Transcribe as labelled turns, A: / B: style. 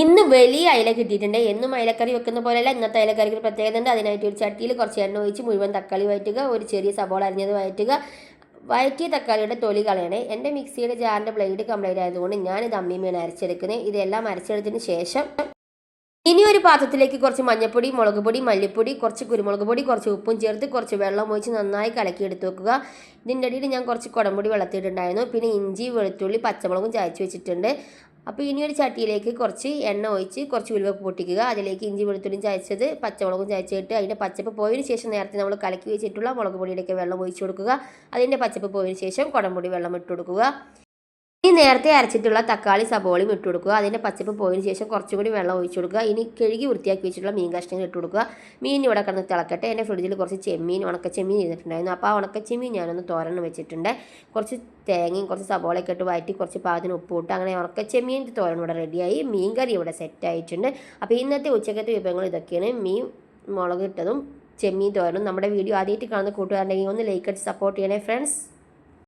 A: ഇന്ന് വലിയ അയില കിട്ടിയിട്ടുണ്ട്. എന്നും അയിലക്കറി വെക്കുന്ന പോലെയല്ല ഇന്നത്തെ അയിലക്കറിക്ക് പ്രത്യേകത ഉണ്ട് അതിനായിട്ട് ഒരു ചട്ടിയിൽ കുറച്ച് എണ്ണ ഒഴിച്ച് മുഴുവൻ തക്കാളി വഴറ്റുക ഒരു ചെറിയ സബോള അരിഞ്ഞത് വഴറ്റുക. വഴറ്റിയ തക്കാളിയുടെ തൊലി കളയണേ. എന്റെ മിക്സിയുടെ ജാറിന്റെ ബ്ലേഡ് കംപ്ലൈന്റ് ആയതുകൊണ്ട് ഞാനിത് അമ്മിമേണ് അരച്ചെടുക്കുന്നത്. ഇതെല്ലാം അരച്ചെടുത്തതിന് ശേഷം ഇനി ഒരു പാത്രത്തിലേക്ക് കുറച്ച് മഞ്ഞൾപ്പൊടി മുളക് പൊടി മല്ലിപ്പൊടി കുറച്ച് കുരുമുളക് പൊടി കുറച്ച് ഉപ്പും ചേർത്ത് കുറച്ച് വെള്ളം ഒഴിച്ച് നന്നായി കലക്കി എടുത്ത് വെക്കുക. ഇതിന്റെ ഇടയിൽ ഞാൻ കുറച്ച് കുടംപൊടി വെള്ളത്തിയിട്ടുണ്ടായിരുന്നു പിന്നെ ഇഞ്ചി വെളുത്തുള്ളി പച്ചമുളകും ചായച്ച് വെച്ചിട്ടുണ്ട്. അപ്പോൾ ഇനി ഒരു ചട്ടിയിലേക്ക് കുറച്ച് എണ്ണ ഒഴിച്ച് കുറച്ച് ഉലുവപ്പ് പൊട്ടിക്കുക. അതിലേക്ക് ഇഞ്ചി വെളുത്തുള്ളി ചതച്ചത് പച്ചമുളകും ചതച്ചിട്ട് അതിന്റെ പച്ചപ്പ് പോയതിന് ശേഷം നേരത്തെ നമ്മൾ കലക്കി വെച്ചിട്ടുള്ള മുളക് പൊടിയുടെയൊക്കെ വെള്ളം ഒഴിച്ചു കൊടുക്കുക. അതിന്റെ പച്ചപ്പ് പോയതിന് ശേഷം കുടംപൊടി വെള്ളം ഇട്ട് കൊടുക്കുക. ഇനി നേരത്തെ അരച്ചിട്ടുള്ള തക്കാളി സബോളയും ഇട്ട് കൊടുക്കുക. അതിന്റെ പച്ചപ്പ് പോയതിന് ശേഷം കുറച്ചും കൂടി വെള്ളം ഒഴിച്ചു കൊടുക്കുക. ഇനി കഴുകി വൃത്തിയാക്കി വെച്ചിട്ടുള്ള മീൻ കഷ്ണങ്ങൾ ഇട്ട് കൊടുക്കുക. മീൻ ഇവിടെ കിടന്ന് തിളക്കട്ടെ. എന്റെ ഫ്രിഡ്ജിൽ കുറച്ച് ചെമ്മീൻ ഉണക്ക ചെമ്മീൻ ചെയ്തിട്ടുണ്ടായിരുന്നു അപ്പോൾ ആ ഉണക്ക ചെമ്മീൻ ഞാനൊന്ന് തോരൻ വെച്ചിട്ടുണ്ട്. കുറച്ച് തേങ്ങയും കുറച്ച് സബോളയൊക്കെ ഇട്ട് വഴറ്റി കുറച്ച് പാകത്തിന് ഉപ്പ് ഇട്ട് അങ്ങനെ ഉണക്ക ചെമ്മീൻ തോരൻ ഇവിടെ റെഡിയായി. മീൻ കറി ഇവിടെ സെറ്റ് ആയിട്ടുണ്ട്. അപ്പോൾ ഇന്നത്തെ ഉച്ചക്കത്തെ വിഭവങ്ങൾ ഇതൊക്കെയാണ്. മീൻ മുളക് ഇട്ടതും ചെമ്മീൻ തോരനും. നമ്മുടെ വീഡിയോ ആദ്യമായിട്ട് കാണുന്ന കൂട്ടുകാരുണ്ടെങ്കിൽ ഒന്ന് ലൈക്ക് അടിച്ച് സപ്പോർട്ട് ചെയ്യണേ ഫ്രണ്ട്സ്